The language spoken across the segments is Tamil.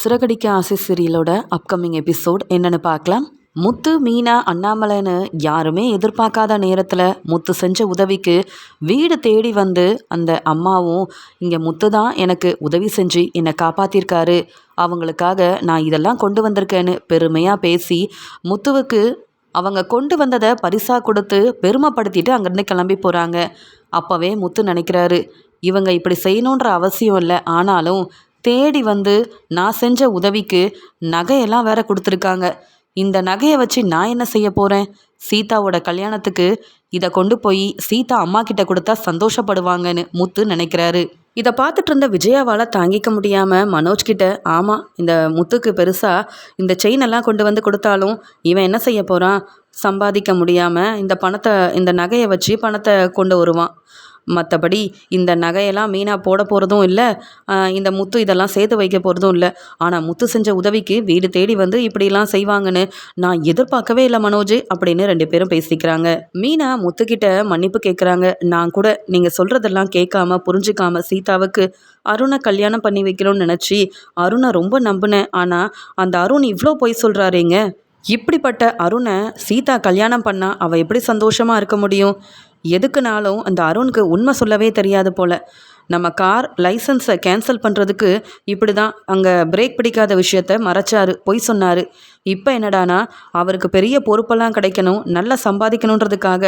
சிறகடிக்க ஆசை சீரியலோட அப்கமிங் எபிசோட் என்னன்னு பார்க்கலாம். முத்து மீனா அண்ணாமலைன்னு யாருமே எதிர்பார்க்காத நேரத்தில் முத்து செஞ்ச உதவிக்கு வீடு தேடி வந்து அந்த அம்மாவும் இங்கே முத்து தான் எனக்கு உதவி செஞ்சு என்னை காப்பாற்றிருக்காரு அவங்களுக்காக நான் இதெல்லாம் கொண்டு வந்திருக்கேன்னு பெருமையாக பேசி முத்துவுக்கு அவங்க கொண்டு வந்ததை பரிசாக கொடுத்து பெருமைப்படுத்திட்டு அங்கேருந்து கிளம்பி போகிறாங்க அப்போவே முத்து நினைக்கிறாரு இவங்க இப்படி செய்யணுன்ற அவசியம் இல்லை. ஆனாலும் தேடி வந்து நான் செஞ்ச உதவிக்கு நகையெல்லாம் வேற கொடுத்துருக்காங்க. இந்த நகையை வச்சு நான் என்ன செய்ய போகிறேன் சீதாவோட கல்யாணத்துக்கு இதை கொண்டு போய் சீதா அம்மா கிட்ட கொடுத்தா சந்தோஷப்படுவாங்கன்னு முத்து நினைக்கிறாரு. இதை பார்த்துட்டு இருந்த விஜயாவால் தாங்கிக்க முடியாமல் மனோஜ் கிட்ட ஆமாம் இந்த முத்துக்கு பெருசாக இந்த செயின் எல்லாம் கொண்டு வந்து கொடுத்தாலும் இவன் என்ன செய்ய போகிறான் சம்பாதிக்க முடியாமல் இந்த பணத்தை இந்த நகையை வச்சு பணத்தை கொண்டு வருவான். மற்றபடி இந்த நகையெல்லாம் மீனாக போட போகிறதும் இல்லை. இந்த முத்து இதெல்லாம் சேர்த்து வைக்க போகிறதும் இல்லை. ஆனால் முத்து செஞ்ச உதவிக்கு வீடு தேடி வந்து இப்படிலாம் செய்வாங்கன்னு நான் எதிர்பார்க்கவே இல்லை மனோஜ் அப்படின்னு ரெண்டு பேரும் பேசிக்கிறாங்க. மீனா முத்துக்கிட்ட மன்னிப்பு கேட்குறாங்க நான் கூட நீங்கள் சொல்கிறதெல்லாம் கேட்காம புரிஞ்சுக்காம சீதாவுக்கு அருணை கல்யாணம் பண்ணி வைக்கணும்னு நினச்சி அருணை ரொம்ப நம்பினேன். ஆனால் அந்த அருண் இவ்வளோ பொய் சொல்கிறாரேங்க இப்படிப்பட்ட அருணை சீதா கல்யாணம் பண்ணால் அவள் எப்படி சந்தோஷமாக இருக்க முடியும்? எதுக்குனாலும் அந்த அருணுக்கு உண்மை சொல்லவே தெரியாது போல். நம்ம கார் லைசன்ஸை கேன்சல் பண்ணுறதுக்கு இப்படி தான் அங்கே பிரேக் பிடிக்காத விஷயத்த மறைச்சாரு பொய் சொன்னார். இப்போ என்னடானா அவருக்கு பெரிய பொறுப்பெல்லாம் கிடைக்கணும் நல்லா சம்பாதிக்கணுன்றதுக்காக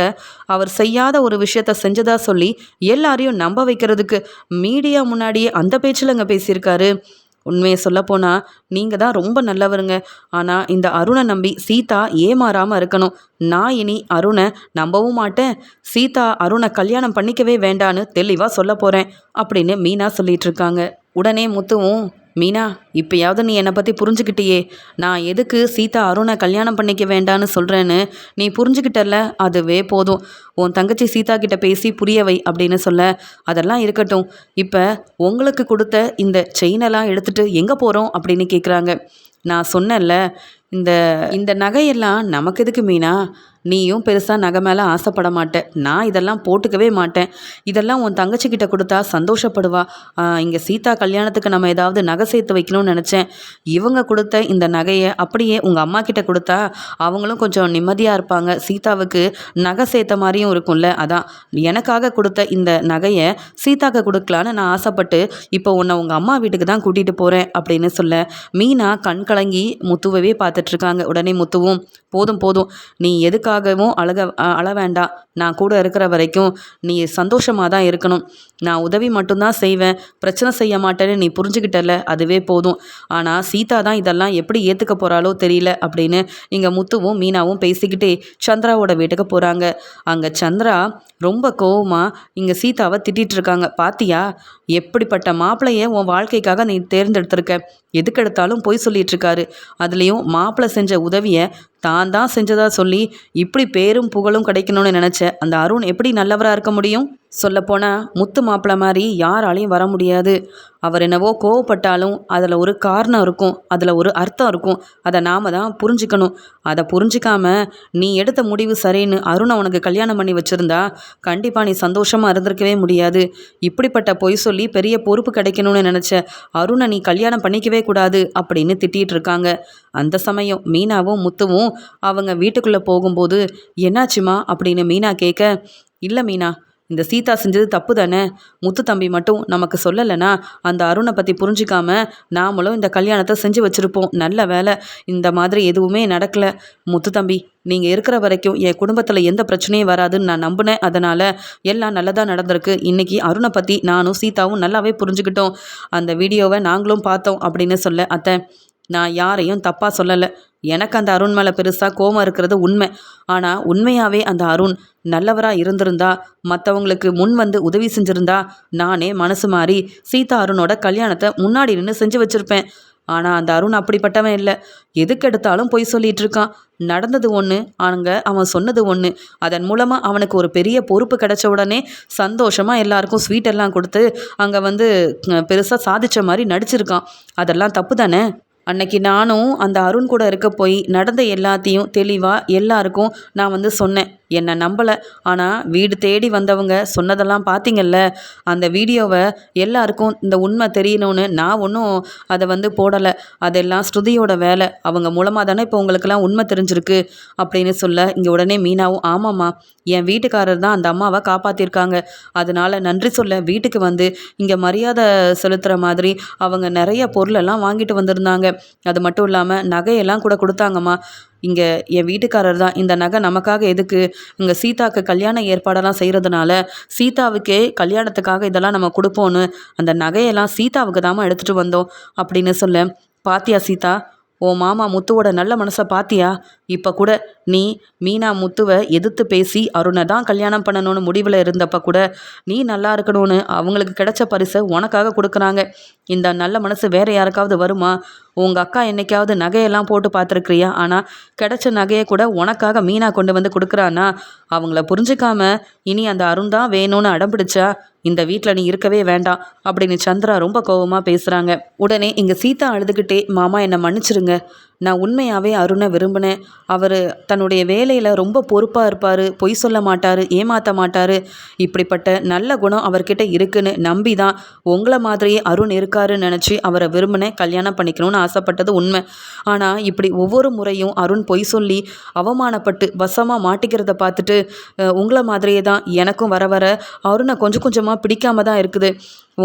அவர் செய்யாத ஒரு விஷயத்த செஞ்சதா சொல்லி எல்லாரையும் நம்ப வைக்கிறதுக்கு மீடியா முன்னாடியே அந்த பேச்சில் அங்கே பேசியிருக்காரு. உண்மையை சொல்லப்போனால் நீங்கள் தான் ரொம்ப நல்லவருங்க. ஆனால் இந்த அருணை நம்பி சீதா ஏமாறாமல் இருக்கணும். நான் இனி அருணை நம்பவும் மாட்டேன். சீதா அருணை கல்யாணம் பண்ணிக்கவே வேண்டான்னு தெளிவாக சொல்ல போகிறேன் அப்படின்னு மீனா சொல்லிகிட்ருக்காங்க உடனே முத்துவும் மீனா இப்போயாவது நீ என்னை பற்றி புரிஞ்சுக்கிட்டியே. நான் எதுக்கு சீதா அருணை கல்யாணம் பண்ணிக்க வேண்டான்னு சொல்கிறேன்னு நீ புரிஞ்சுக்கிட்டல அதுவே போதும். உன் தங்கச்சி சீதா கிட்ட பேசி புரியவை அப்படின்னு சொல்ல. அதெல்லாம் இருக்கட்டும். இப்போ உங்களுக்கு கொடுத்த இந்த செயினெல்லாம் எடுத்துகிட்டு எங்கே போகிறோம் அப்படின்னு கேட்குறாங்க நான் சொன்னேன்ல இந்த இந்த நகையெல்லாம் நமக்கு எதுக்கு மீனா? நீயும் பெருசாக நகை மேலே ஆசைப்பட மாட்டேன் நான் இதெல்லாம் போட்டுக்கவே மாட்டேன். இதெல்லாம் உன் தங்கச்சிக்கிட்ட கொடுத்தா சந்தோஷப்படுவா. இங்கே சீதா கல்யாணத்துக்கு நம்ம ஏதாவது நகை சேர்த்து வைக்கணும்னு நினச்சேன். இவங்க கொடுத்த இந்த நகையை அப்படியே உங்கள் அம்மா கிட்ட கொடுத்தா அவங்களும் கொஞ்சம் நிம்மதியாக இருப்பாங்க. சீதாவுக்கு நகை சேர்த்த மாதிரியும் இருக்கும்ல அதான். எனக்காக கொடுத்த இந்த நகையை சீதாக்கு கொடுக்கலான்னு நான் ஆசைப்பட்டு இப்போ உன்னை உங்கள் அம்மா வீட்டுக்கு தான் கூட்டிகிட்டு போகிறேன் அப்படின்னு சொல்ல மீனா கண் கலங்கி முத்துவவே பார்த்துட்ருக்காங்க உடனே முத்துவும் போதும் போதும். நீ எதுக்காகவும் அழக அழ வேண்டாம் நான் கூட இருக்கிற வரைக்கும் நீ சந்தோஷமாக தான் இருக்கணும். நான் உதவி மட்டும்தான் செய்வேன். பிரச்சனை செய்ய மாட்டேன்னு நீ புரிஞ்சுக்கிட்டல அதுவே போதும். ஆனால் சீதா தான் இதெல்லாம் எப்படி ஏற்றுக்க போகிறாளோ தெரியல அப்படின்னு இங்கே முத்துவும் மீனாவும் பேசிக்கிட்டே சந்திராவோட வீட்டுக்கு போகிறாங்க அங்கே சந்திரா ரொம்ப கோவமாக இங்கே சீதாவை திட்டிகிட்டு இருக்காங்க. பாத்தியா? எப்படிப்பட்ட மாப்பிள்ளையே உன் வாழ்க்கைக்காக நீ தேர்ந்தெடுத்திருக்க? எதுக்கெடுத்தாலும் பொய் சொல்லிட்டு இருக்காரு அதுலேயும் மாப்பிள்ளை செஞ்ச உதவியை தான் தான் செஞ்சதாக சொல்லி இப்படி பேரும் புகழும் கிடைக்கணும்னு நினச்ச அந்த அருண் எப்படி நல்லவராக இருக்க முடியும்? சொல்லப்போனால் முத்து மாப்பிள்ள மாதிரி யாராலையும் வர முடியாது. அவர் என்னவோ கோவப்பட்டாலும் அதில் ஒரு காரணம் இருக்கும் அதில் ஒரு அர்த்தம் இருக்கும். அதை நாம் தான் புரிஞ்சுக்கணும். அதை புரிஞ்சிக்காம நீ எடுத்த முடிவு சரின்னு அருணை உனக்கு கல்யாணம் பண்ணி வச்சுருந்தா கண்டிப்பாக நீ சந்தோஷமாக இருந்திருக்கவே முடியாது. இப்படிப்பட்ட பொய் சொல்லி பெரிய பொறுப்பு கிடைக்கணும்னு நினச்ச அருணை நீ கல்யாணம் பண்ணிக்கவே கூடாது அப்படின்னு திட்டிகிட்டு இருக்காங்க. அந்த சமயம் மீனாவும் முத்துவும் அவங்க வீட்டுக்குள்ளே போகும்போது என்னாச்சுமா? அப்படின்னு மீனா கேட்க இல்லை மீனா இந்த சீதா செஞ்சது தப்பு தானே? முத்து தம்பி மட்டும் நமக்கு சொல்லலைன்னா அந்த அருணை பற்றி புரிஞ்சிக்காம நாமளும் இந்த கல்யாணத்தை செஞ்சு வச்சுருப்போம். நல்ல வேலை. இந்த மாதிரி எதுவுமே நடக்கலை. முத்து தம்பி நீங்கள் இருக்கிற வரைக்கும் என் குடும்பத்தில் எந்த பிரச்சனையும் வராதுன்னு நான் நம்பினேன். அதனால் எல்லாம் நல்லதாக நடந்திருக்கு. இன்றைக்கி அருணை பற்றி நானும் சீதாவும் நல்லாவே புரிஞ்சுக்கிட்டோம். அந்த வீடியோவை நாங்களும் பார்த்தோம் அப்படின்னு சொல்ல அத்தை. நான் யாரையும் தப்பாக சொல்லலை. எனக்கு அந்த அருண் மேலே பெருசாக கோபம் இருக்கிறது உண்மை. ஆனால் உண்மையாகவே அந்த அருண் நல்லவராக இருந்திருந்தா மற்றவங்களுக்கு முன் வந்து உதவி செஞ்சுருந்தா நானே மனசு மாறி சீதா அருணோட கல்யாணத்தை முன்னாடி நின்று செஞ்சு வச்சுருப்பேன். ஆனால் அந்த அருண் அப்படிப்பட்டவன் இல்லை. எதுக்கு எடுத்தாலும் பொய் சொல்லிட்டு இருக்கான். நடந்தது ஒன்று அங்கே அவன் சொன்னது ஒன்று அதன் மூலமாக அவனுக்கு ஒரு பெரிய பொறுப்பு கிடைச்ச உடனே சந்தோஷமாக எல்லாருக்கும் ஸ்வீட் எல்லாம் கொடுத்து அங்கே வந்து பெருசாக சாதித்த மாதிரி நடிச்சிருக்கான். அதெல்லாம் தப்பு தானே? அன்னைக்கு நானும் அந்த அருண் கூட இருக்க போய் நடந்த எல்லாத்தையும் தெளிவாக எல்லாருக்கும் நான் வந்து சொன்னேன். என்னை நம்பலை. ஆனால் வீடு தேடி வந்தவங்க சொன்னதெல்லாம் பார்த்தீங்கல்ல அந்த வீடியோவை எல்லாருக்கும் இந்த உண்மை தெரியணும்னு நான் ஒன்றும் அதை வந்து போடலை. அதெல்லாம் ஸ்ருதியோட வேலை. அவங்க மூலமாக தானே இப்போ உங்களுக்கெல்லாம் உண்மை தெரிஞ்சிருக்கு அப்படின்னு சொல்ல இங்கே உடனே மீனாவும் ஆமாம்மா என் வீட்டுக்காரர் தான் அந்த அம்மாவை காப்பாற்றிருக்காங்க அதனால நன்றி சொல்ல வீட்டுக்கு வந்து இங்கே மரியாதை செலுத்துகிற மாதிரி அவங்க நிறைய பொருளெல்லாம் வாங்கிட்டு வந்திருந்தாங்க. அது மட்டும் இல்லாமல் நகையெல்லாம் கூட கொடுத்தாங்கம்மா. இங்கே என் வீட்டுக்காரர் தான். இந்த நகை நமக்காக எதுக்கு? இங்கே சீதாவுக்கு கல்யாண ஏற்பாடெல்லாம் செய்கிறதுனால சீதாவுக்கே கல்யாணத்துக்காக இதெல்லாம் நம்ம கொடுப்போன்னு அந்த நகையெல்லாம் சீதாவுக்கு தாமா எடுத்துகிட்டு வந்தோம் அப்படின்னு சொல்ல பாத்தியா சீதா? ஓ மாமா முத்துவோட நல்ல மனசை பாத்தியா? இப்போ கூட நீ மீனா முத்துவை எதிர்த்து பேசி அருணை தான் கல்யாணம் பண்ணணும்னு முடிவில் இருந்தப்ப கூட நீ நல்லா இருக்கணும்னு அவங்களுக்கு கிடைச்ச பரிசை உனக்காக கொடுக்குறாங்க. இந்த நல்ல மனசு வேற யாருக்காவது வருமா? உங்கள் அக்கா என்னைக்காவது நகையெல்லாம் போட்டு பார்த்துருக்குறியா? ஆனால் கிடைச்ச நகையை கூட உனக்காக மீனா கொண்டு வந்து கொடுக்குறானா? அவங்கள புரிஞ்சுக்காம இனி அந்த அருண் தான் வேணும்னு அடம் பிடிச்சா இந்த வீட்டில் நீ இருக்கவே வேண்டாம் அப்படின்னு சந்திரா ரொம்ப கோபமாக பேசுகிறாங்க உடனே இங்கே சீதா அழுதுகிட்டே மாமா என்னை மன்னிச்சிருங்க. நான் உண்மையாகவே அருணை விரும்பினேன். அவர் தன்னுடைய வேலையில் ரொம்ப பொறுப்பாக இருப்பார். பொய் சொல்ல மாட்டார் ஏமாற்ற மாட்டார். இப்படிப்பட்ட நல்ல குணம் அவர்கிட்ட இருக்குன்னு நம்பி தான் உங்களை மாதிரியே அருண் இருக்காருன்னு நினச்சி அவரை விரும்பினேன் கல்யாணம் பண்ணிக்கணும்னு ஆசைப்பட்டது உண்மை. ஆனால் இப்படி ஒவ்வொரு முறையும் அருண் பொய் சொல்லி அவமானப்பட்டு வசமாக மாட்டிக்கிறத பார்த்துட்டு உங்களை மாதிரியே தான் எனக்கும் வர வர அருணை கொஞ்சம் கொஞ்சமாக பிடிக்காம தான் இருக்குது.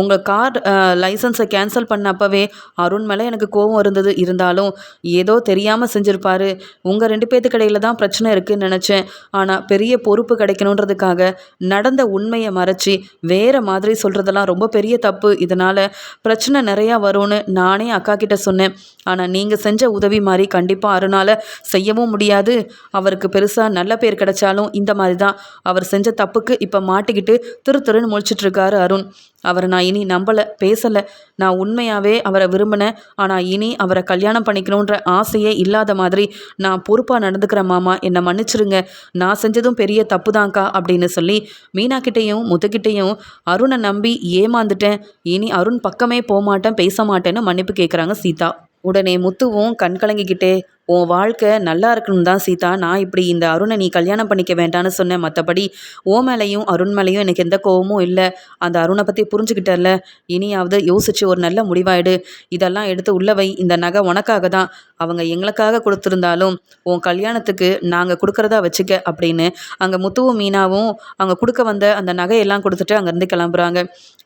உங்கள் கார் லைசன்ஸை கேன்சல் பண்ணப்பவே அருண் மேலே எனக்கு கோபம் இருந்தது. இருந்தாலும் ஏதோ தெரியாமல் செஞ்சுருப்பாரு. உங்கள் ரெண்டு பேர்த்து கடையில் தான் பிரச்சனை இருக்குதுன்னு நினச்சேன். ஆனால் பெரிய பொறுப்பு கிடைக்கணுன்றதுக்காக நடந்த உண்மையை மறைச்சி வேறு மாதிரி சொல்கிறதெல்லாம் ரொம்ப பெரிய தப்பு. இதனால் பிரச்சனை நிறையா வரும்னு நானே அக்கா கிட்ட சொன்னேன். ஆனால் நீங்கள் செஞ்ச உதவி மாதிரி கண்டிப்பாக அருணால் செய்யவும் முடியாது. அவருக்கு பெருசாக நல்ல பேர் கிடைச்சாலும் இந்த மாதிரி தான். அவர் செஞ்ச தப்புக்கு இப்போ மாட்டிக்கிட்டு திரு திருன்னு முழிச்சிட்ருக்காரு அருண். அவரை நான் இனி நம்பலை பேசலை. நான் உண்மையாகவே அவரை விரும்பினேன். ஆனால் இனி அவரை கல்யாணம் பண்ணிக்கணுன்ற ஆசையே இல்லாத மாதிரி நான் பொறுப்பாக நடந்துக்கிறேன் மாமா. என்னை மன்னிச்சிருங்க. நான் செஞ்சதும் பெரிய தப்பு தான்க்கா அப்படின்னு சொல்லி மீனா கிட்டேயும் முத்துக்கிட்டேயும் அருணை நம்பி ஏமாந்துட்டேன். இனி அருண் பக்கமே போக மாட்டேன் பேச மாட்டேன்னு மன்னிப்பு கேட்குறாங்க சீதா. உடனே முத்துவும் கண் கலங்கிக்கிட்டே உன் வாழ்க்கை நல்லா இருக்கணும் தான் சீதா. நான் இப்படி இந்த அருணை நீ கல்யாணம் பண்ணிக்க வேண்டான்னு சொன்னேன். மற்றபடி ஓ மேலையும் அருண் மேலையும் எனக்கு எந்த கோவமும் இல்லை. அந்த அருணை பற்றி புரிஞ்சுக்கிட்டல இனியாவது யோசிச்சு ஒரு நல்ல முடிவாயிடு. இதெல்லாம் எடுத்து உள்ளவை இந்த நகை உனக்காக தான். அவங்க எங்களுக்காக கொடுத்துருந்தாலும் உன் கல்யாணத்துக்கு நாங்கள் கொடுக்குறதா வச்சுக்க அப்படின்னு அங்கே முத்துவும் மீனாவும் அவங்க கொடுக்க வந்த அந்த நகையெல்லாம் கொடுத்துட்டு அங்கேருந்து கிளம்புறாங்க.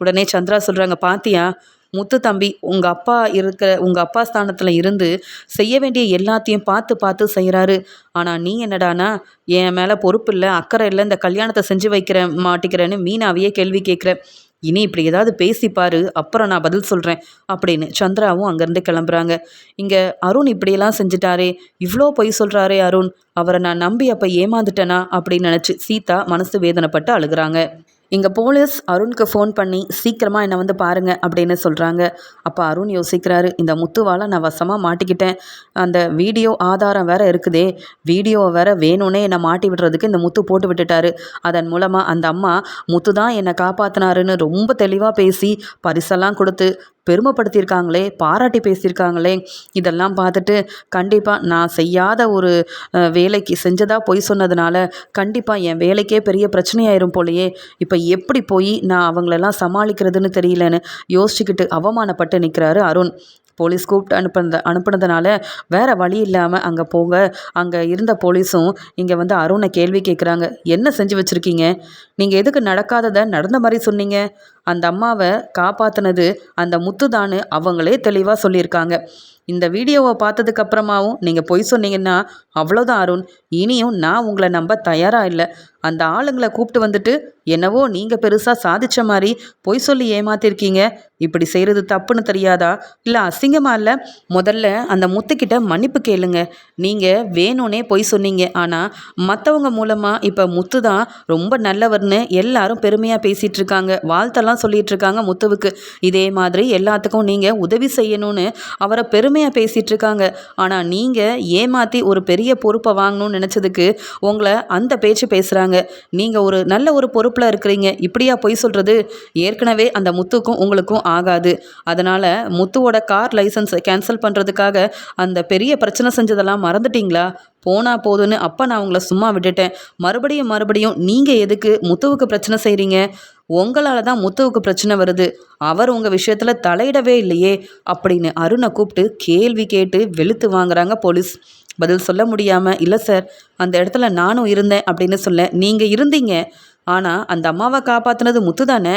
உடனே சந்திரா சொல்கிறாங்க பாத்தியா? முத்து தம்பி உங்கள் அப்பா இருக்கிற உங்கள் அப்பா ஸ்தானத்தில் இருந்து செய்ய வேண்டிய எல்லாத்தையும் பார்த்து பார்த்து செய்கிறாரு ஆனால் நீ என்னடானா என் மேலே பொறுப்பு இல்லை அக்கறை இல்லை இந்த கல்யாணத்தை செஞ்சு வைக்கிற மாட்டிக்கிறேன்னு மீனாவையே கேள்வி கேட்குற. இனி இப்படி ஏதாவது பேசிப்பாரு அப்புறம் நான் பதில் சொல்கிறேன் அப்படின்னு சந்திராவும் அங்கேருந்து கிளம்புறாங்க. இங்கே அருண் இப்படியெல்லாம் செஞ்சுட்டாரே இவ்வளோ பொய் சொல்கிறாரே அருண் அவரை நான் நம்பி அப்போ ஏமாந்துட்டேனா அப்படின்னு நினச்சி சீதா மனசு வேதனைப்பட்டு அழுகிறாங்க. இங்கே போலீஸ் அருணுக்கு ஃபோன் பண்ணி சீக்கிரமாக என்னை வந்து பாருங்கள் அப்படின்னு சொல்கிறாங்க அப்போ அருண் யோசிக்கிறாரு இந்த முத்துவால் நான் வசமாக மாட்டிக்கிட்டேன். அந்த வீடியோ ஆதாரம் வேற இருக்குதே. வீடியோவை வேற வேணும்னே என்னை மாட்டி விடுறதுக்கு இந்த முத்து போட்டு விட்டுட்டாரு. அதன் மூலமாக அந்த அம்மா முத்து தான் என்னை காப்பாற்றினாருன்னு ரொம்ப தெளிவாக பேசி பரிசெல்லாம் கொடுத்து பெருமைப்படுத்தியிருக்காங்களே பாராட்டி பேசியிருக்காங்களே இதெல்லாம் பார்த்துட்டு கண்டிப்பாக நான் செய்யாத ஒரு வேலைக்கு செஞ்சதாக பொய் சொன்னதுனால கண்டிப்பாக என் வேலைக்கே பெரிய பிரச்சனையாயிரும் போலையே இப்போ எப்படி போய் நான் அவங்களெல்லாம் சமாளிக்கிறதுன்னு தெரியலன்னு யோசிச்சுக்கிட்டு அவமானப்பட்டு நிற்கிறாரு அருண். போலீஸ் கூப்பிட்டு அனுப்பினத அனுப்புனதுனால வேறு வழி இல்லாமல் அங்கே போங்க அங்கே இருந்த போலீஸும் இங்கே வந்து அருணை கேள்வி கேட்குறாங்க என்ன செஞ்சு வச்சுருக்கீங்க? நீங்கள் எதுக்கு நடக்காததை நடந்த மாதிரி சொன்னீங்க? அந்த அம்மாவை காப்பாற்றினது அந்த முத்துதான்னு அவங்களே தெளிவாக சொல்லியிருக்காங்க. இந்த வீடியோவை பார்த்ததுக்கு அப்புறமாவும் நீங்கள் பொய் சொன்னீங்கன்னா அவ்வளோதான் அருண். இனியும் நான் உங்களை நம்ப தயாராக இல்லை. அந்த ஆளுங்களை கூப்பிட்டு வந்துட்டு என்னவோ நீங்கள் பெருசாக சாதித்த மாதிரி பொய் சொல்லி ஏமாத்திருக்கீங்க. இப்படி செய்கிறது தப்புன்னு தெரியாதா? இல்லை அசிங்கமாக இல்லை? முதல்ல அந்த முத்துக்கிட்ட மன்னிப்பு கேளுங்க. நீங்கள் வேணும்னே பொய் சொன்னீங்க. ஆனால் மற்றவங்க மூலமாக இப்போ முத்து தான் ரொம்ப நல்லவர்னு எல்லாரும் பெருமையாக பேசிகிட்டு இருக்காங்க. வாழ்த்தெல்லாம் சொல்லிட்டு இருக்காங்க முத்துவுக்கு இதே மாதிரி எல்லாத்துக்கும் நீங்கள் உதவி செய்யணும்னு அவரை பெருமையாக பேசிகிட்டு இருக்காங்க ஆனால் நீங்கள் ஏமாற்றி ஒரு பெரிய பொறுப்பை வாங்கணும்னு நினச்சதுக்கு உங்களை அந்த பேச்சு பேசுகிறாங்க நீங்கள் ஒரு நல்ல ஒரு பொறுப்பில் இருக்கிறீங்க. இப்படியா பொய் சொல்கிறது ஏற்கனவே அந்த முத்துக்கும் உங்களுக்கும் ஆகாது. அதனால் முத்துவோட கார் லைசன்ஸை கேன்சல் பண்ணுறதுக்காக அந்த பெரிய பிரச்சனை செஞ்சதெல்லாம் மறந்துட்டீங்களா? போனா போதுன்னு அப்போ நான் உங்களை சும்மா விட்டுட்டேன். மறுபடியும் மறுபடியும் நீங்கள் எதுக்கு முத்துவுக்கு பிரச்சனை செய்கிறீங்க உங்களால் தான் முத்துவுக்கு பிரச்சனை வருது. அவர் உங்கள் விஷயத்தில் தலையிடவே இல்லையே அப்படின்னு அருணை கூப்பிட்டு கேள்வி கேட்டு வெளுத்து வாங்குறாங்க போலீஸ். பதில் சொல்ல முடியாமல் இல்லை சார் அந்த இடத்துல நானும் இருந்தேன் அப்படின்னு சொல்ல நீங்கள் இருந்தீங்க. ஆனால் அந்த அம்மாவை காப்பாற்றினது முத்து தானே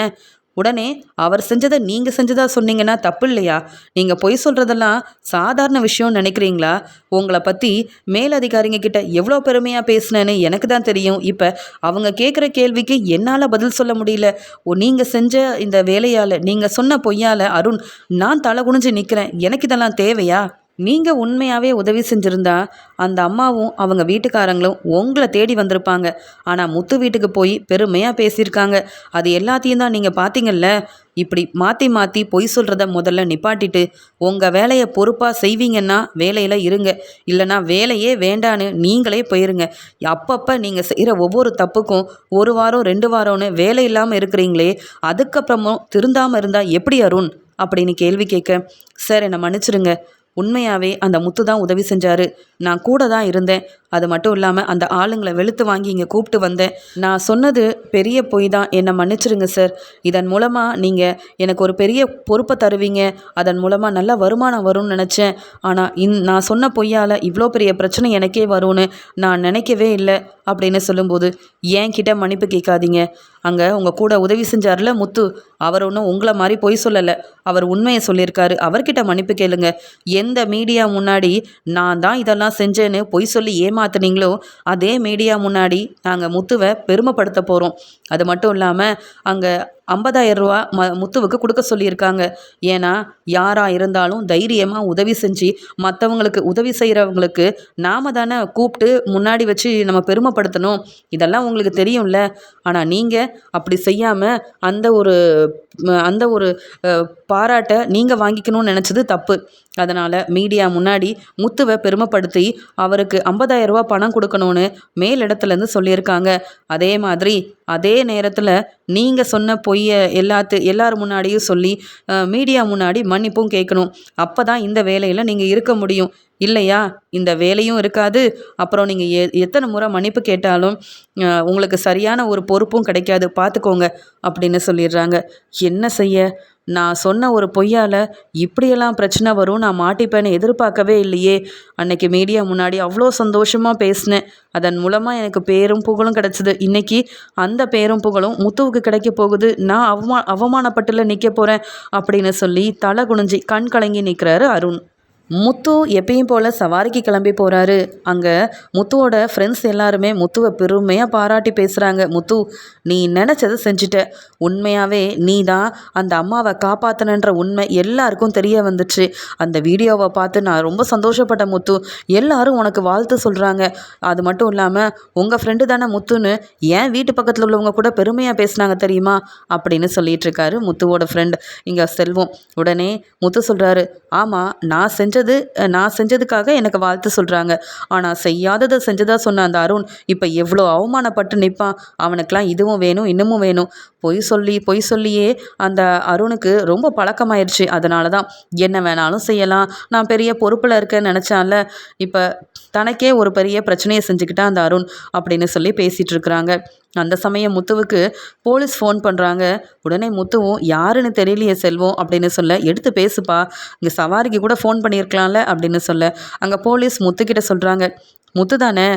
உடனே அவர் செஞ்சதை நீங்கள் செஞ்சதா சொன்னீங்கன்னா தப்பு இல்லையா? நீங்கள் பொய் சொல்கிறதெல்லாம் சாதாரண விஷயம்னு நினைக்கிறீங்களா? உங்களை பற்றி மேலதிகாரிங்க கிட்ட எவ்வளோ பெருமையாக பேசினேன்னு எனக்கு தான் தெரியும். இப்போ அவங்க கேட்குற கேள்விக்கு என்னால் பதில் சொல்ல முடியல. ஓ நீங்கள் செஞ்ச இந்த வேலையால் நீங்கள் சொன்ன பொய்யால் அருண் நான் தலை குனிஞ்சு நிற்கிறேன் எனக்கு இதெல்லாம் தேவையா? நீங்கள் உண்மையாகவே உதவி செஞ்சுருந்தா அந்த அம்மாவும் அவங்க வீட்டுக்காரங்களும் உங்களை தேடி வந்திருப்பாங்க. ஆனால் முத்து வீட்டுக்கு போய் பெருமையாக பேசியிருக்காங்க. அது எல்லாத்தையும் தான் நீங்கள் பார்த்தீங்கல்ல இப்படி மாற்றி மாற்றி பொய் சொல்கிறத முதல்ல நிப்பாட்டிட்டு உங்கள் வேலையை பொறுப்பாக செய்வீங்கன்னா வேலையில் இருங்க. இல்லைனா வேலையே வேண்டான்னு நீங்களே போயிருங்க. அப்பப்போ நீங்கள் செய்கிற ஒவ்வொரு தப்புக்கும் ஒரு வாரம் ரெண்டு வாரம்னு வேலை இல்லாமல் இருக்கிறீங்களே அதுக்கப்புறமும் திருந்தாமல் இருந்தால் எப்படி அருண்? அப்படின்னு கேள்வி கேட்க சார் என்னை மன்னிச்சிடுங்க. உண்மையாகவே அந்த முத்து தான் உதவி செஞ்சார். நான் கூட தான் இருந்தேன். அது மட்டும் இல்லாமல் அந்த ஆளுங்களை வெளுத்து வாங்கி இங்கே கூப்பிட்டு வந்தேன். நான் சொன்னது பெரிய பொய் தான். என்னை மன்னிச்சிருங்க சார் இதன் மூலமாக நீங்கள் எனக்கு ஒரு பெரிய பொறுப்பை தருவீங்க. அதன் மூலமாக நல்ல வருமானம் வரும்னு நினச்சேன். ஆனால் இன் நான் சொன்ன பொய்யால் இவ்வளோ பெரிய பிரச்சனை எனக்கே வரும்னு நான் நினைக்கவே இல்லை. அப்படின்னு சொல்லும்போது ஏன் கிட்ட மன்னிப்பு கேட்காதீங்க. அங்கே உங்கள் கூட உதவி செஞ்சார்ல முத்து. அவர் ஒன்றும் உங்களை மாதிரி பொய் சொல்லலை. அவர் உண்மையை சொல்லியிருக்காரு. அவர்கிட்ட மன்னிப்பு கேளுங்க. எந்த மீடியா முன்னாடி நான் தான் இதெல்லாம் செஞ்சேன்னு பொய் சொல்லி ஏமாத்துனீங்களோ அதே மீடியா முன்னாடி நாங்கள் முத்துவை பெருமைப்படுத்த போகிறோம் அது மட்டும் இல்லாமல் அங்கே ஐம்பதாயிரம் ரூபா ம முத்துவுக்கு கொடுக்க சொல்லியிருக்காங்க. ஏன்னா யாராக இருந்தாலும் தைரியமாக உதவி செஞ்சு மற்றவங்களுக்கு உதவி செய்கிறவங்களுக்கு நாம் தானே கூப்பிட்டு முன்னாடி வச்சு நம்ம பெருமைப்படுத்தணும். இதெல்லாம் உங்களுக்கு தெரியும்ல. ஆனால் நீங்கள் அப்படி செய்யாமல் அந்த ஒரு அந்த ஒரு பாராட்டை நீங்கள் வாங்கிக்கணும்னு நினச்சது தப்பு. அதனால் மீடியா முன்னாடி முத்துவை பெருமைப்படுத்தி அவருக்கு ஐம்பதாயிரம் ரூபா பணம் கொடுக்கணும்னு மேலிடத்துலேருந்து சொல்லியிருக்காங்க. அதே மாதிரி அதே நேரத்தில் நீங்கள் சொன்ன பொய்யை எல்லாத்து எல்லார் முன்னாடியும் சொல்லி மீடியா முன்னாடி மன்னிப்பும் கேட்கணும். அப்போ தான் இந்த வேலையில் நீங்கள் இருக்க முடியும். இல்லையா? இந்த வேலையும் இருக்காது. அப்புறம் நீங்கள் எ எத்தனை முறை மன்னிப்பு கேட்டாலும் உங்களுக்கு சரியான ஒரு பொறுப்பும் கிடைக்காது. பார்த்துக்கோங்க அப்படின்னு சொல்லிடுறாங்க. என்ன செய்ய? நான் சொன்ன ஒரு பொய்யால் இப்படியெல்லாம் பிரச்சனை வரும் நான் மாட்டிப்பேன்னு எதிர்பார்க்கவே இல்லையே. அன்னைக்கு மீடியா முன்னாடி அவ்வளோ சந்தோஷமாக பேசினேன். அதன் மூலமாக எனக்கு பேரும் புகழும் கிடச்சிது. இன்றைக்கி அந்த பேரும் புகழும் முத்துவுக்கு கிடைக்க போகுது. நான் அவமா அவமானப்பட்டுல நிற்க போகிறேன் அப்படின்னு சொல்லி தலை குனிஞ்சி கண் கலங்கி நிற்கிறாரு அருண். முத்து எப்பயும் போல் சவாரிக்கு கிளம்பி போகிறாரு அங்கே முத்துவோட ஃப்ரெண்ட்ஸ் எல்லாருமே முத்துவை பெருமையாக பாராட்டி பேசுகிறாங்க முத்து நீ நினச்சதை செஞ்சுட்ட. உண்மையாகவே நீ தான் அந்த அம்மாவை காப்பாற்றணுன்ற உண்மை எல்லாருக்கும் தெரிய வந்துச்சு. அந்த வீடியோவை பார்த்து நான் ரொம்ப சந்தோஷப்பட்ட முத்து. எல்லாரும் உனக்கு வாழ்த்து சொல்கிறாங்க அது மட்டும் இல்லாமல் உங்கள் ஃப்ரெண்டு தானே முத்துன்னு ஏன் வீட்டு பக்கத்தில் உள்ளவங்க கூட பெருமையாக பேசுனாங்க தெரியுமா? அப்படின்னு சொல்லிட்டு இருக்காரு முத்துவோட ஃப்ரெண்ட் இங்கே செல்வம். உடனே முத்து சொல்கிறாரு ஆமாம் நான் செஞ்ச செஞ்சது நான் செஞ்சதுக்காக எனக்கு வாழ்த்து சொல்கிறாங்க ஆனால் செய்யாததை செஞ்சதாக சொன்ன அந்த அருண் இப்போ எவ்வளோ அவமானப்பட்டு நிற்பான் அவனுக்கெலாம் இதுவும் வேணும் இன்னமும் வேணும். பொய் சொல்லி பொய் சொல்லியே அந்த அருணுக்கு ரொம்ப பழக்கமாயிருச்சு. அதனால தான் என்ன வேணாலும் செய்யலாம். நான் பெரிய பொறுப்பில் இருக்கேன்னு நினச்சால இப்போ தனக்கே ஒரு பெரிய பிரச்சனையை செஞ்சுக்கிட்டா அந்த அருண் அப்படின்னு சொல்லி பேசிகிட்டு இருக்கிறாங்க அந்த சமயம் முத்துவுக்கு போலீஸ் ஃபோன் பண்ணுறாங்க உடனே முத்துவும் யாருன்னு தெரியலையே செல்வோம் அப்படின்னு சொல்ல எடுத்து பேசுப்பா. இங்கே சவாரிக்கு கூட ஃபோன் பண்ணியிருக்கலாம்ல அப்படின்னு சொல்ல அங்கே போலீஸ் முத்துக்கிட்ட சொல்கிறாங்க முத்து தானே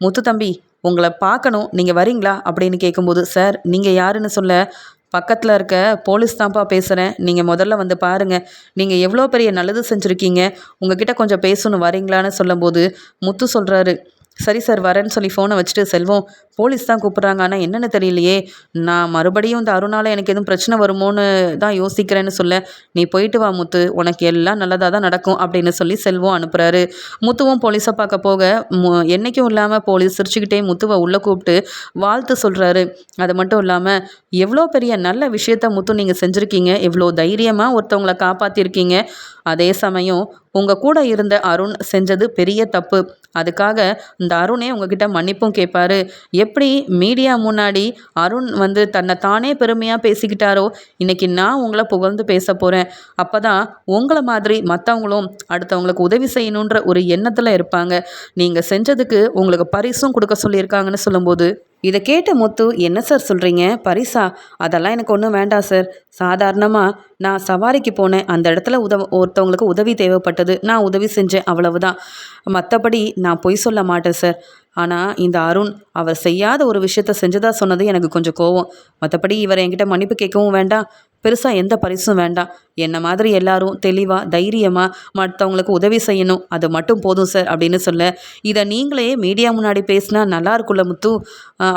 முத்து தம்பி உங்களை பார்க்கணும். நீங்கள் வரீங்களா? அப்படின்னு கேட்கும்போது சார் நீங்கள் யாருன்னு சொல்ல பக்கத்தில் இருக்க போலீஸ் தான்ப்பா பேசுகிறேன் நீங்கள் முதல்ல வந்து பாருங்கள் நீங்கள் எவ்வளோ பெரிய நல்லது செஞ்சுருக்கீங்க? உங்ககிட்ட கொஞ்சம் பேசணும். வரீங்களான்னு சொல்லும்போது முத்து சொல்கிறாரு சரி சார் வரேன்னு சொல்லி ஃபோனை வச்சுட்டு செல்வோம். போலீஸ் தான் கூப்பிட்றாங்க. ஆனால் என்னென்னு தெரியலையே. நான் மறுபடியும் இந்த அருணால் எனக்கு எதுவும் பிரச்சனை வருமோன்னு தான் யோசிக்கிறேன்னு சொல்ல நீ போயிட்டு வா முத்து. உனக்கு எல்லாம் நல்லதாக தான் நடக்கும் அப்படின்னு சொல்லி செல்வம் அனுப்புகிறாரு முத்துவும் போலீஸை பார்க்க போக மு- என்னைக்கும் இல்லாமல் போலீஸ் சிரிச்சுக்கிட்டே முத்துவை உள்ளே கூப்பிட்டு வாழ்த்து சொல்கிறாரு அது மட்டும் இல்லாமல் எவ்வளோ பெரிய நல்ல விஷயத்த முத்து நீங்கள் செஞ்சுருக்கீங்க. எவ்வளோ தைரியமாக ஒருத்தவங்களை காப்பாற்றிருக்கீங்க அதே சமயம் உங்கள் கூட இருந்த அருண் செஞ்சது பெரிய தப்பு. அதுக்காக இந்த அருணே உங்ககிட்ட மன்னிப்பும் கேட்பாரு. எப்படி மீடியா முன்னாடி அருண் வந்து தன்னை தானே பெருமையாக பேசிக்கிட்டாரோ இன்றைக்கி நான் உங்களை புகழ்ந்து பேச போகிறேன் அப்போ தான் உங்களை மாதிரி மற்றவங்களும் அடுத்தவங்களுக்கு உதவி செய்யணுன்ற ஒரு எண்ணத்தில் இருப்பாங்க. நீங்கள் செஞ்சதுக்கு உங்களுக்கு பரிசும் கொடுக்க சொல்லியிருக்காங்கன்னு சொல்லும்போது இதை கேட்ட முத்து என்ன சார் சொல்கிறீங்க பரிசா? அதெல்லாம் எனக்கு ஒன்றும் வேண்டாம் சார் சாதாரணமாக நான் சவாரிக்கு போனேன். அந்த இடத்துல உதவ ஒருத்தவங்களுக்கு உதவி தேவைப்பட்டது. நான் உதவி செஞ்சேன். அவ்வளவுதான். மற்றபடி நான் பொய் சொல்ல மாட்டேன் சார் ஆனால் இந்த அருண் அவர் செய்யாத ஒரு விஷயத்த செஞ்சதாக சொன்னது எனக்கு கொஞ்சம் கோவம். மற்றபடி இவர் என்கிட்ட மன்னிப்பு கேட்கவும் வேண்டாம். பெருசாக எந்த பரிசும் வேண்டாம். என்ன மாதிரி எல்லாரும் தெளிவாக தைரியமாக மற்றவங்களுக்கு உதவி செய்யணும். அது மட்டும் போதும் சார் அப்படின்னு சொல்ல. இதை நீங்களே மீடியா முன்னாடி பேசினா நல்லா இருக்குல்ல முத்து?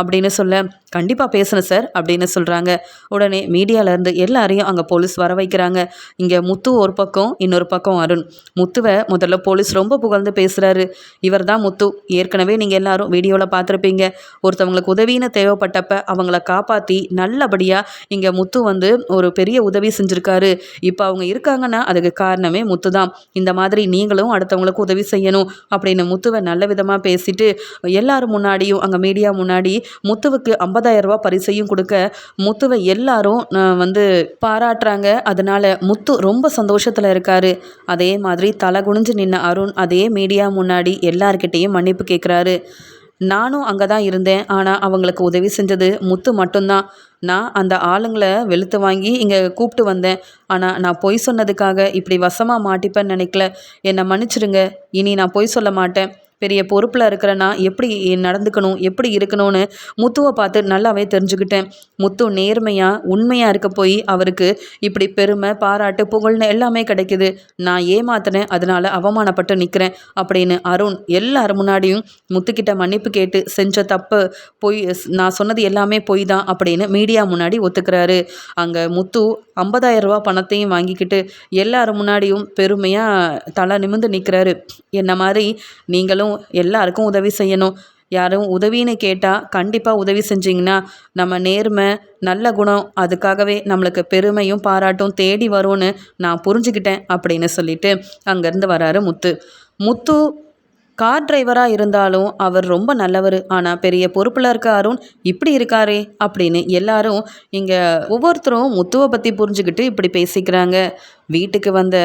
அப்படின்னு சொல்ல கண்டிப்பாக பேசணும் சார் அப்படின்னு சொல்கிறாங்க உடனே மீடியாவிலேருந்து எல்லாரையும் அங்கே போலீஸ் வர வைக்கிறாங்க. இங்கே முத்து ஒரு பக்கம் இன்னொரு பக்கம் அருண். முத்துவை முதல்ல போலீஸ் ரொம்ப புகழ்ந்து பேசுகிறாரு இவர் தான் முத்து. ஏற்கனவே நீங்கள் எல்லாரும் வீடியோவில் பார்த்துருப்பீங்க. ஒருத்தவங்களுக்கு உதவின்னு தேவைப்பட்டப்ப அவங்கள காப்பாற்றி நல்லபடியாக இங்கே முத்து வந்து ஒரு பெரிய உதவி செஞ்சுருக்காரு. இப்போ அவங்க இருக்காங்கன்னா அதுக்கு காரணமே முத்து தான். இந்த மாதிரி நீங்களும் அடுத்தவங்களுக்கு உதவி செய்யணும் அப்படின்னு முத்துவை நல்ல விதமாக பேசிட்டு எல்லாரும் முன்னாடியும் அங்கே மீடியா முன்னாடி முத்துவுக்கு 50000 ரூபா பரிசையும் கொடுக்க முத்துவை எல்லாரும் வந்து பாராட்டுறாங்க. அதனால முத்து ரொம்ப சந்தோஷத்தில் இருக்காரு. அதே மாதிரி தலை குனிஞ்சு நின்ன அருண் அதே மீடியா முன்னாடி எல்லார்கிட்டேயும் மன்னிப்பு கேட்குறாரு நானும் அங்கே தான் இருந்தேன். ஆனால் அவங்களுக்கு உதவி செஞ்சது முத்து மட்டும்தான். நான் அந்த ஆளுங்களை வெளுத்து வாங்கி இங்கே கூப்பிட்டு வந்தேன். ஆனால் நான் பொய் சொன்னதுக்காக இப்படி வசமாக மாட்டிப்பேன்னு நினைக்கல. என்னை மன்னிச்சிடுங்க இனி நான் பொய் சொல்ல மாட்டேன். பெரிய பொறுப்பில் இருக்கிற நான் எப்படி நடந்துக்கணும் எப்படி இருக்கணும்னு முத்துவை பார்த்து நல்லாவே தெரிஞ்சுக்கிட்டேன். முத்து நேர்மையாக உண்மையாக இருக்க போய் அவருக்கு இப்படி பெருமை பாராட்டு புகழ்னு எல்லாமே கிடைக்குது. நான் ஏமாத்தினேன் அதனால அவமானப்பட்டு நிற்கிறேன் அப்படின்னு அருண் எல்லார் முன்னாடியும் முத்துக்கிட்ட மன்னிப்பு கேட்டு செஞ்ச தப்பு பொய் நான் சொன்னது எல்லாமே பொய் தான் அப்படின்னு மீடியா முன்னாடி ஒத்துக்கிறாரு. அங்கே முத்து 50000 ரூபா பணத்தையும் வாங்கிக்கிட்டு எல்லார் முன்னாடியும் பெருமையாக தலை நிமிர்ந்து நிற்கிறாரு என்ன மாதிரி நீங்களும் எல்லாருக்கும் உதவி செய்யணும். யாரும் உதவின்னு கேட்டால் கண்டிப்பாக உதவி செஞ்சிங்கன்னா நம்ம நேர்மை நல்ல குணம் அதுக்காகவே நம்மளுக்கு பெருமையும் பாராட்டும் தேடி வரும்னு நான் புரிஞ்சுக்கிட்டேன் அப்படின்னு சொல்லிட்டு அங்கேருந்து வராரு முத்து. முத்து கார் டிரைவராக இருந்தாலும் அவர் ரொம்ப நல்லவர். ஆனால் பெரிய பொறுப்பில் இருக்க அருண் இப்படி இருக்காரே அப்படின்னு எல்லாரும் இங்கே ஒவ்வொருத்தரும் முத்துவை பற்றி புரிஞ்சுக்கிட்டு இப்படி பேசிக்கிறாங்க. வீட்டுக்கு வந்த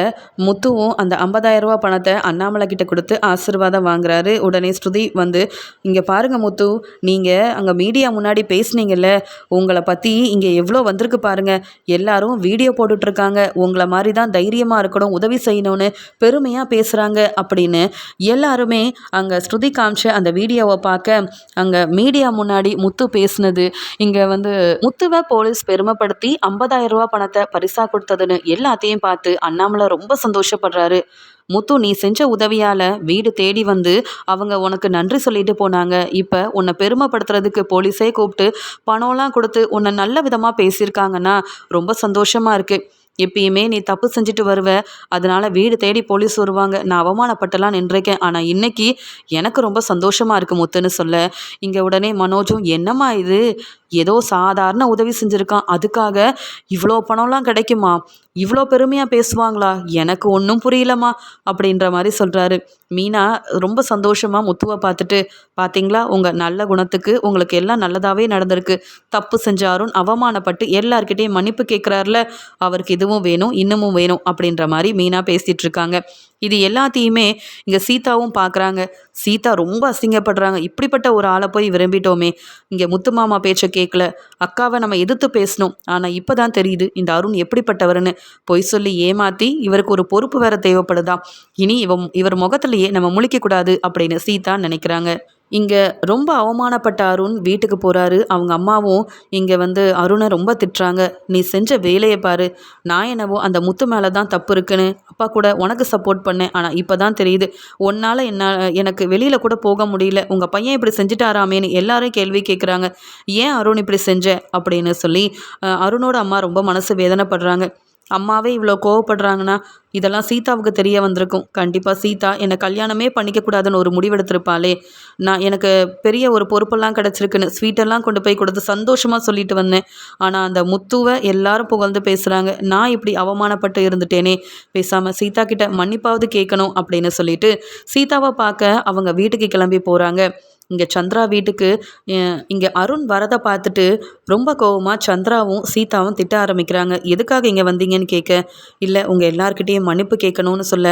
முத்துவும் அந்த ஐம்பதாயிரம் ரூபா பணத்தை அண்ணாமலை கிட்ட கொடுத்து ஆசீர்வாதம் வாங்குறாரு. உடனே ஸ்ருதி வந்து இங்கே பாருங்க முத்து நீங்கள் அங்கே மீடியா முன்னாடி பேசுனீங்கல்ல உங்களை பற்றி இங்கே எவ்வளோ வந்திருக்கு பாருங்க. எல்லாரும் வீடியோ போட்டுட்ருக்காங்க. உங்களை மாதிரி தான் தைரியமாக இருக்கணும் உதவி செய்யணும்னு பெருமையாக பேசுகிறாங்க அப்படின்னு எல்லாருமே அங்கே ஸ்ருதி காமிச்ச அந்த வீடியோவை பார்க்க அங்கே மீடியா முன்னாடி முத்து பேசினது. இங்கே வந்து முத்துவை போலீஸ் பெருமைப்படுத்தி ஐம்பதாயிரம் ரூபா பணத்தை பரிசாக கொடுத்ததுன்னு எல்லாத்தையும் பார்த்து அண்ணாமலை ரொம்ப சந்தோஷப்படுறாரு. முத்து நீ செஞ்ச உதவியால் வீடு தேடி வந்து அவங்க உனக்கு நன்றி சொல்லிட்டு போனாங்க. இப்போ உன்னை பெருமைப்படுத்துறதுக்கு போலீஸே கூப்பிட்டு பணம்லாம் கொடுத்து உன்னை நல்ல விதமாக பேசியிருக்காங்கன்னா ரொம்ப சந்தோஷமாக இருக்குது எப்பயுமே நீ தப்பு செஞ்சுட்டு வருவ. அதனால வீடு தேடி போலீஸ் வருவாங்க. நான் அவமானப்பட்டெல்லாம் நின்றிருக்கேன். ஆனால் இன்னைக்கு எனக்கு ரொம்ப சந்தோஷமாக இருக்கு முத்துன்னு சொல்ல. இங்கே உடனே மனோஜும் என்னம்மா இது? ஏதோ சாதாரண உதவி செஞ்சுருக்கான். அதுக்காக இவ்வளோ பணம்லாம் கிடைக்குமா? இவ்வளோ பெருமையாக பேசுவாங்களா? எனக்கு ஒன்றும் புரியலம்மா அப்படின்ற மாதிரி சொல்கிறாரு மீனா ரொம்ப சந்தோஷமாக முத்துவை பார்த்துட்டு பார்த்தீங்களா உங்கள் நல்ல குணத்துக்கு உங்களுக்கு எல்லாம் நல்லதாகவே நடந்திருக்கு. தப்பு செஞ்ச அருண் அவமானப்பட்டு எல்லார்கிட்டையும் மன்னிப்பு கேட்குறாருல அவருக்கு இதுவும் வேணும் இன்னமும் வேணும் அப்படின்ற மாதிரி மீனா பேசிகிட்ருக்காங்க இது எல்லாத்தையுமே இங்கே சீதாவும் பார்க்குறாங்க சீதா ரொம்ப அசிங்கப்படுறாங்க. இப்படிப்பட்ட ஒரு ஆளை போய் விரும்பிட்டோமே. இங்கே முத்து மாமா பேச்சை கேட்கல அக்காவை நம்ம எதிர்த்து பேசணும். ஆனால் இப்போ தான் தெரியுது இந்த அருண் எப்படிப்பட்டவர்னு பொய் சொல்லி ஏமாற்றி இவருக்கு ஒரு பொறுப்பு வேற தேவைப்படுதா. இனி இவ இவர் முகத்திலேயே நம்ம முழிக்கக்கூடாது அப்படின்னு சீதா நினைக்கிறாங்க. இங்கே ரொம்ப அவமானப்பட்ட அருண் வீட்டுக்கு போகிறாரு அவங்க அம்மாவும் இங்கே வந்து அருணை ரொம்ப திட்டுறாங்க. நீ செஞ்ச வேலையை பாரு. நான் என்னவோ அந்த முத்து மேலே தான் தப்பு இருக்குன்னு. அப்பா கூட உனக்கு சப்போர்ட் பண்ணேன். ஆனால் இப்போ தான் தெரியுது. உன்னால் என்ன எனக்கு வெளியில் கூட போக முடியல. உங்கள் பையன் இப்படி செஞ்சுட்டாராமேன்னு எல்லாரும் கேள்வி கேட்குறாங்க ஏன் அருண் இப்படி செஞ்ச? அப்படின்னு சொல்லி அருணோட அம்மா ரொம்ப மனசு வேதனைப்படுறாங்க. அம்மாவே இவ்வளோ கோவப்படுறாங்கன்னா இதெல்லாம் சீதாவுக்கு தெரிய வந்திருக்கும். கண்டிப்பாக சீதா என்னை கல்யாணமே பண்ணிக்கக்கூடாதுன்னு ஒரு முடிவெடுத்திருப்பாளே. நான் எனக்கு பெரிய ஒரு பொறுப்பெல்லாம் கிடச்சிருக்குன்னு ஸ்வீட்டெல்லாம் கொண்டு போய் கொடுத்து சந்தோஷமாக சொல்லிட்டு வந்தேன். ஆனால் அந்த முத்துவை எல்லாரும் புகழ்ந்து பேசுகிறாங்க நான் இப்படி அவமானப்பட்டு இருந்துட்டேனே பேசாமல் சீதா கிட்ட மன்னிப்பாவது கேட்கணும் அப்படின்னு சொல்லிட்டு சீதாவை பார்க்க அவங்க வீட்டுக்கு கிளம்பி போகிறாங்க இங்கே சந்திரா வீட்டுக்கு இங்கே அருண் வரதை பார்த்துட்டு ரொம்ப கோவமாக சந்திராவும் சீதாவும் திட்ட ஆரம்பிக்கிறாங்க. எதுக்காக இங்கே வந்தீங்கன்னு கேட்க இல்லை உங்கள் எல்லாருக்கிட்டேயும் மன்னிப்பு கேட்கணும்னு சொல்ல.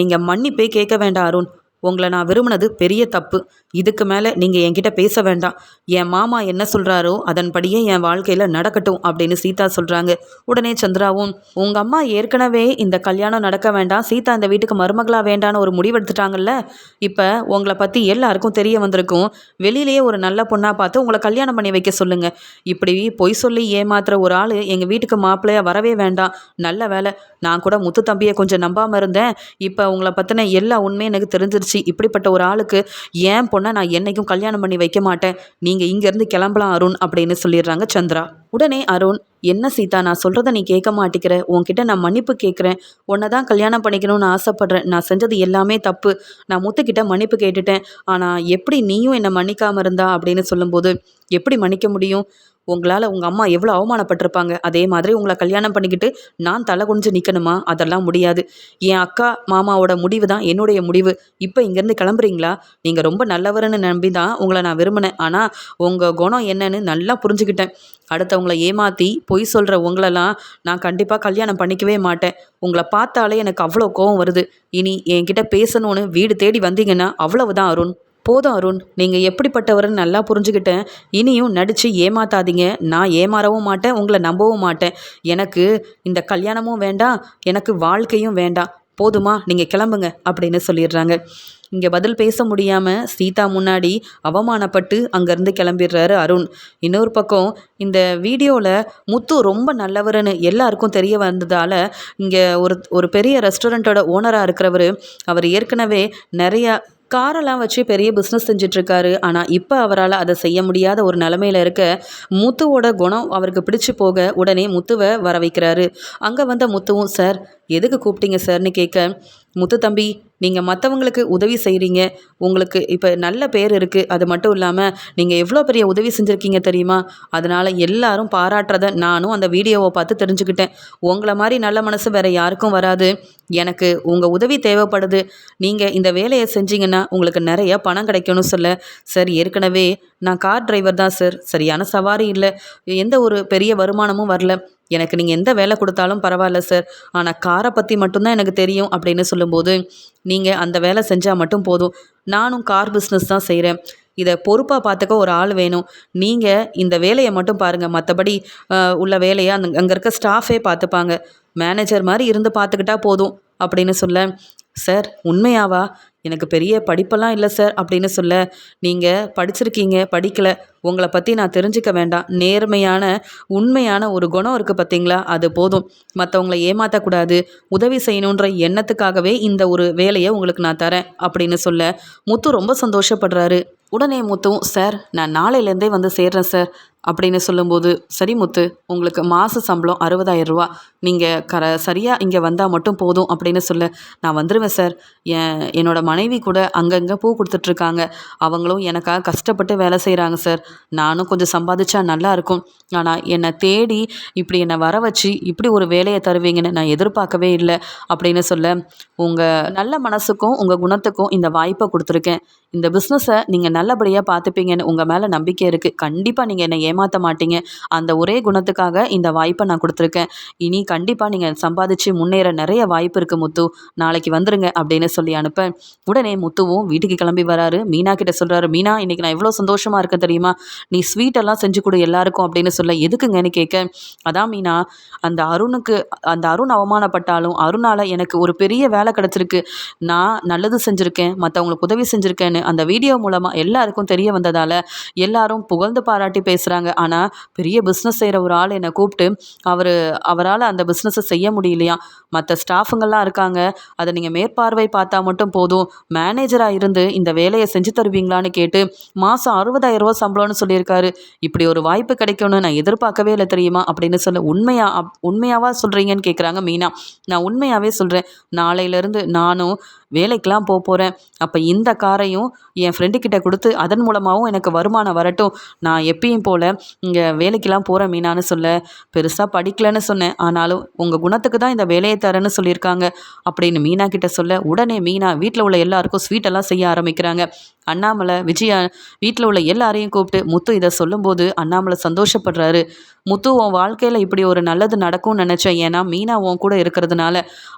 நீங்கள் மன்னிப்பே கேட்க வேண்டாம் அருண். உங்களை நான் விரும்பினது பெரிய தப்பு. இதுக்கு மேலே நீங்கள் என்கிட்ட பேச வேண்டாம். என் மாமா என்ன சொல்கிறாரோ அதன்படியே என் வாழ்க்கையில் நடக்கட்டும் அப்படின்னு சீதா சொல்கிறாங்க உடனே சந்திராவும் உங்கள் அம்மா ஏற்கனவே இந்த கல்யாணம் நடக்க வேண்டாம். சீதா இந்த வீட்டுக்கு மருமகளாக வேண்டான்னு ஒரு முடிவெடுத்துட்டாங்கல்ல இப்போ உங்களை பற்றி எல்லாருக்கும் தெரிய வந்திருக்கும். வெளியிலேயே ஒரு நல்ல பொண்ணாக பார்த்து உங்களை கல்யாணம் பண்ணி வைக்க சொல்லுங்கள் இப்படி பொய் சொல்லி ஏமாத்துற ஒரு ஆள் எங்கள் வீட்டுக்கு மாப்பிள்ளையாக வரவே வேண்டாம். நல்ல வேலை நான் கூட முத்து தம்பியை கொஞ்சம் நம்பாமல் இருந்தேன். இப்போ உங்களை பற்றின எல்லா உண்மையும் எனக்கு தெரிஞ்சிருச்சு. இப்படிப்பட்ட ஒரு ஆளுக்கு ஏன் பொண்ணை நான் என்னைக்கும் கல்யாணம் பண்ணி வைக்க மாட்டேன்? நீங்கள் இங்கேருந்து கிளம்பலாம் அருண் அப்படின்னு சொல்லிடுறாங்க சந்திரா. உடனே அருண் என்ன சீதா நான் சொல்கிறத நீ கேட்க மாட்டேங்கிற. உன்கிட்ட நான் மன்னிப்பு கேட்குறேன். உன்னை தான் கல்யாணம் பண்ணிக்கணும்னு ஆசைப்பட்றேன். நான் செஞ்சது எல்லாமே தப்பு. நான் முத்துக்கிட்ட மன்னிப்பு கேட்டுட்டேன். ஆனால் எப்படி நீயும் என்னை மன்னிக்காமல் இருந்தா? அப்படின்னு சொல்லும்போது எப்படி மன்னிக்க முடியும்? உங்களால் உங்கள் அம்மா எவ்வளோ அவமானப்பட்டிருப்பாங்க? அதே மாதிரி உங்களை கல்யாணம் பண்ணிக்கிட்டு நான் தலை குனிஞ்சு நிற்கணுமா அதெல்லாம் முடியாது. என் அக்கா மாமாவோட முடிவு தான் என்னுடைய முடிவு. இப்போ இங்கேருந்து கிளம்புறீங்களா? நீங்கள் ரொம்ப நல்லவர்னு நம்பி தான் உங்களை நான் விரும்பினேன். ஆனால் உங்கள் குணம் என்னன்னு நல்லா புரிஞ்சுக்கிட்டேன். அடுத்தவங்களை ஏமாற்றி பொய் சொல்கிற உங்களெல்லாம் நான் கண்டிப்பாக கல்யாணம் பண்ணிக்கவே மாட்டேன். உங்களை பார்த்தாலே எனக்கு அவ்வளோ கோவம் வருது. இனி என்கிட்ட பேசணும்னு வீடு தேடி வந்தீங்கன்னா அவ்வளவுதான் அருண். போதும் அருண் நீங்கள் எப்படிப்பட்டவர்னு நல்லா புரிஞ்சுக்கிட்டேன் இனியும் நடித்து ஏமாத்தாதீங்க. நான் ஏமாறவும் மாட்டேன் உங்களை நம்பவும் மாட்டேன். எனக்கு இந்த கல்யாணமும் வேண்டாம் எனக்கு வாழ்க்கையும் வேண்டாம். போதுமா நீங்கள் கிளம்புங்க அப்படின்னு சொல்லிடுறாங்க. இங்கே பதில் பேச முடியாமல் சீதா முன்னாடி அவமானப்பட்டு அங்கேருந்து கிளம்பிடுறாரு அருண். இன்னொரு பக்கம் இந்த வீடியோவில் முத்து ரொம்ப நல்லவருன்னு எல்லாருக்கும் தெரிய வந்ததால் இங்கே ஒரு ஒரு பெரிய ரெஸ்டாரண்ட்டோட ஓனராக இருக்கிறவர் அவர் ஏற்கனவே நிறையா காரெல்லாம் வச்சு பெரிய பிஸ்னஸ் செஞ்சிட்ருக்காரு. ஆனால் இப்போ அவரால் அதை செய்ய முடியாத ஒரு நிலமையில இருக்க முத்துவோட குணம் அவருக்கு பிடிச்சு போக உடனே முத்துவை வர வைக்கிறாரு அங்கே வந்த முத்துவும் சார் எதுக்கு கூப்பிட்டீங்க சார்னு கேட்க முத்து தம்பி நீங்கள் மற்றவங்களுக்கு உதவி செய்கிறீங்க உங்களுக்கு இப்போ நல்ல பேர் இருக்குது அது மட்டும் இல்லாமல் நீங்கள் எவ்வளோ பெரிய உதவி செஞ்சுருக்கீங்க தெரியுமா? அதனால் எல்லாரும் பாராட்டுறத நானும் அந்த வீடியோவை பார்த்து தெரிஞ்சுக்கிட்டேன். உங்களை மாதிரி நல்ல மனசு வேறு யாருக்கும் வராது. எனக்கு உங்கள் உதவி தேவைப்படுது. நீங்கள் இந்த வேலையை செஞ்சீங்கன்னா உங்களுக்கு நிறைய பணம் கிடைக்கும்னு சொல்ல. சார் ஏற்கனவே நான் கார் டிரைவர் தான் சார். சரியான சவாரி இல்லை. எந்த ஒரு பெரிய வருமானமும் வரல. எனக்கு நீங்கள் எந்த வேலை கொடுத்தாலும் பரவாயில்ல சார் ஆனால் காரை பற்றி மட்டும்தான் எனக்கு தெரியும் அப்படின்னு சொல்லும்போது நீங்கள் அந்த வேலை செஞ்சால் மட்டும் போதும். நானும் கார் பிஸ்னஸ் தான் செய்கிறேன் இதை பொறுப்பாக பார்த்துக்க ஒரு ஆள் வேணும். நீங்கள் இந்த வேலையை மட்டும் பாருங்கள் மற்றபடி உள்ள வேலையை அந்த அங்கே இருக்க ஸ்டாஃபே பார்த்துப்பாங்க மேனேஜர் மாதிரி இருந்து பார்த்துக்கிட்டா போதும் அப்படின்னு சொல்ல சார் உண்மையாவா? எனக்கு பெரிய படிப்பெல்லாம் இல்லை சார் அப்படின்னு சொல்ல நீங்கள் படிச்சிருக்கீங்க படிக்கலை. உங்களை பற்றி நான் தெரிஞ்சுக்க வேண்டாம். நேர்மையான உண்மையான ஒரு குணம் இருக்குது பார்த்தீங்களா அது போதும். மற்றவங்களை ஏமாற்றக்கூடாது உதவி செய்யணுன்ற எண்ணத்துக்காகவே இந்த ஒரு வேலையை உங்களுக்கு நான் தரேன் அப்படின்னு சொல்ல முத்து ரொம்ப சந்தோஷப்படுறாரு. உடனே முத்துவும் சார் நான் நாளையிலேருந்தே வந்து சேர்றேன் சார் அப்படின்னு சொல்லும்போது சரி முத்து உங்களுக்கு மாத சம்பளம் அறுபதாயிரம் ரூபா. நீங்கள் கர சரியாக இங்கே வந்தால் மட்டும் போதும் அப்படின்னு சொல்ல நான் வந்துடுவேன் சார். என் என்னோட மனைவி கூட அங்கங்கே பூ கொடுத்துட்ருக்காங்க. அவங்களும் எனக்காக கஷ்டப்பட்டு வேலை செய்கிறாங்க சார். நானும் கொஞ்சம் சம்பாதிச்சா நல்லா இருக்கும். ஆனால் என்னை தேடி இப்படி என்னை வர வச்சு இப்படி ஒரு வேலையை தருவீங்கன்னு நான் எதிர்பார்க்கவே இல்லை அப்படின்னு சொல்ல உங்கள் நல்ல மனசுக்கும் உங்கள் குணத்துக்கும் இந்த வாய்ப்பை கொடுத்துருக்கேன். இந்த பிஸ்னஸை நீங்கள் நல்லபடியாக பார்த்துப்பீங்கன்னு உங்கள் மேலே நம்பிக்கை இருக்குது கண்டிப்பாக நீங்கள் என்னை ஏமாற்ற மாட்டீங்க. அந்த ஒரே குணத்துக்காக இந்த வாய்ப்பை நான் கொடுத்துருக்கேன். இனி கண்டிப்பாக நீங்கள் சம்பாதிச்சு முன்னேற நிறைய வாய்ப்பு இருக்குது முத்து. நாளைக்கு வந்துருங்க அப்படின்னு சொல்லி அனுப்ப உடனே முத்துவும் வீட்டுக்கு கிளம்பி வராரு. மீனா கிட்ட சொல்கிறாரு மீனா இன்னைக்கு நான் எவ்வளோ சந்தோஷமாக இருக்கேன் தெரியுமா? நீ ஸ்வீட்டெல்லாம் செஞ்சு கொடு எல்லாருக்கும் அப்படின்னு சொல்ல எதுக்குங்கன்னு கேட்க அதான் மீனா அந்த அருணுக்கு அந்த அருண் அவமானப்பட்டாலும் அருணால் எனக்கு ஒரு பெரிய வேலை கிடச்சிருக்கு. நான் நல்லது செஞ்சுருக்கேன் மற்றவங்களுக்கு உதவி செஞ்சுருக்கேன்னு அந்த வீடியோ மூலமாக எல்லாருக்கும் தெரிய வந்ததால் எல்லாரும் புகழ்ந்து பாராட்டி பேசுகிறாங்க ஆனால் பெரிய பிஸ்னஸ் செய்கிற ஒரு ஆள் என்னை கூப்பிட்டு அவர் அவரால் அந்த பிஸ்னஸை செய்ய முடியலையா? மற்ற ஸ்டாஃபுங்கள்லாம் இருக்காங்க. அதை நீங்கள் மேற்பார்வை பார்த்தா மட்டும் போதும். மேனேஜராக இருந்து இந்த வேலையை செஞ்சு தருவீங்களான்னு கேட்டு மாதம் அறுபதாயிரம் ரூபா சம்பளம்னு சொல்லியிருக்காரு. இப்படி ஒரு வாய்ப்பு கிடைக்கும்னு நான் எதிர்பார்க்கவே இல்லை தெரியுமா? அப்படின்னு சொல்ல உண்மையா அப் உண்மையாவா சொல்கிறீங்கன்னு கேட்குறாங்க மீனா. நான் உண்மையாகவே சொல்கிறேன் நாளையிலேருந்து நானும் வேலைக்கெலாம் போக போகிறேன் அப்போ இந்த காரையும் என் ஃப்ரெண்டுக்கிட்ட கொடுத்து அதன் மூலமாகவும் எனக்கு வருமானம் வரட்டும். நான் எப்பயும் போல் இங்கே வேலைக்கெலாம் போகிறேன் மீனான்னு சொல்ல. பெருசாக படிக்கலைன்னு சொன்னேன். ஆனாலும் உங்கள் குணத்துக்கு தான் இந்த வேலையை தரேன்னு சொல்லியிருக்காங்க. அப்படின்னு மீனா கிட்ட சொல்ல உடனே மீனா வீட்டில் உள்ள எல்லாருக்கும் ஸ்வீட்டெல்லாம் செய்ய ஆரம்பிக்கிறாங்க. அண்ணாமலை விஜயா வீட்டில் உள்ள எல்லாரையும் கூப்பிட்டு முத்து இதை சொல்லும்போது அண்ணாமலை சந்தோஷப்படுறாரு. முத்து உன் வாழ்க்கையில் இப்படி ஒரு நல்லது நடக்கும்னு நினச்சேன். ஏன்னா மீனா உன் கூட இருக்கிறதுனால.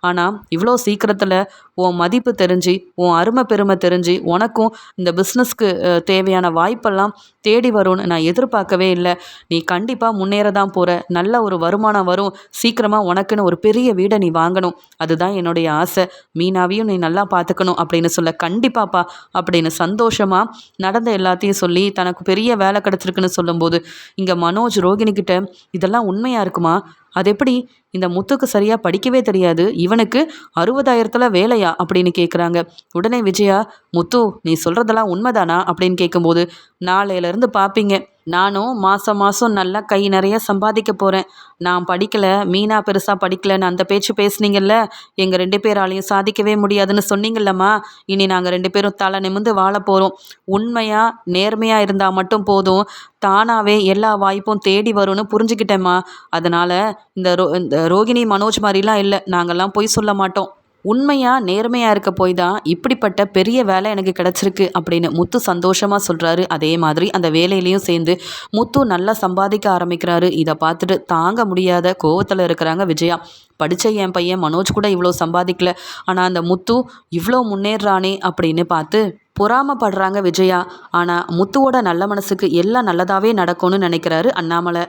ஆனால் இவ்வளோ சீக்கிரத்தில் உன் மதிப்பு தெரிஞ்சு உன் அருமை பெருமை தெரிஞ்சு உனக்கும் இந்த பிஸ்னஸ்க்கு தேவையான வாய்ப்பெல்லாம் தேடி வரும்னு நான் எதிர்பார்க்கவே இல்லை. நீ கண்டிப்பாக முன்னேற தான் போகிற நல்ல ஒரு வருமானம் வரும். சீக்கிரமாக உனக்குன்னு ஒரு பெரிய வீடை நீ வாங்கணும். அதுதான் என்னுடைய ஆசை. மீனாவையும் நீ நல்லா பார்த்துக்கணும் அப்படின்னு சொல்ல கண்டிப்பாப்பா அப்படின்னு சந்தோஷமாக நடந்த எல்லாத்தையும் சொல்லி தனக்கு பெரிய வேலை கிடச்சிருக்குன்னு சொல்லும்போது இங்கே மனோஜ் ரோகிணிக்கிட்ட இதெல்லாம் உண்மையாக இருக்குமா? அது எப்படி இந்த முத்துக்கு சரியாக படிக்கவே தெரியாது. இவனுக்கு அறுபதாயிரத்தில் வேலையா? அப்படின்னு கேட்குறாங்க உடனே விஜயா முத்து நீ சொல்கிறதெல்லாம் உண்மைதானா? அப்படின்னு கேட்கும்போது நாளையிலேருந்து பார்ப்பீங்க நானும் மாதம் மாதம் நல்லா கை நிறைய சம்பாதிக்க போகிறேன் நான் படிக்கலை மீனா பெருசாக படிக்கலைன்னு அந்த பேச்சு பேசுனீங்கல்ல? எங்கள் ரெண்டு பேராலையும் சாதிக்கவே முடியாதுன்னு சொன்னீங்கல்லம்மா. இனி நாங்கள் ரெண்டு பேரும் தலை நிமிந்து வாழ போகிறோம் உண்மையாக நேர்மையாக இருந்தால் மட்டும் போதும். தானாகவே எல்லா வாய்ப்பும் தேடி வரும்னு புரிஞ்சுக்கிட்டேம்மா. அதனால் இந்த ரோ இந்த ரோகிணி மனோஜ் மாதிரிலாம் இல்லை. நாங்கள்லாம் பொய் சொல்ல மாட்டோம். உண்மையாக நேர்மையாக இருக்க போய் தான். இப்படிப்பட்ட பெரிய வேலை எனக்கு கிடச்சிருக்கு அப்படின்னு முத்து சந்தோஷமாக சொல்கிறாரு அதே மாதிரி அந்த வேலையிலையும் சேர்ந்து முத்து நல்லா சம்பாதிக்க ஆரம்பிக்கிறாரு. இதை பார்த்துட்டு தாங்க முடியாத கோவத்தில் இருக்கிறாங்க விஜயா. படித்த என் பையன் மனோஜ் கூட இவ்வளோ சம்பாதிக்கல. ஆனால் அந்த முத்து இவ்வளோ முன்னேறானே அப்படின்னு பார்த்து பொறாமப்படுறாங்க விஜயா. ஆனால் முத்துவோட நல்ல மனசுக்கு எல்லாம் நல்லதாகவே நடக்கும்னு நினைக்கிறாரு அண்ணாமலை.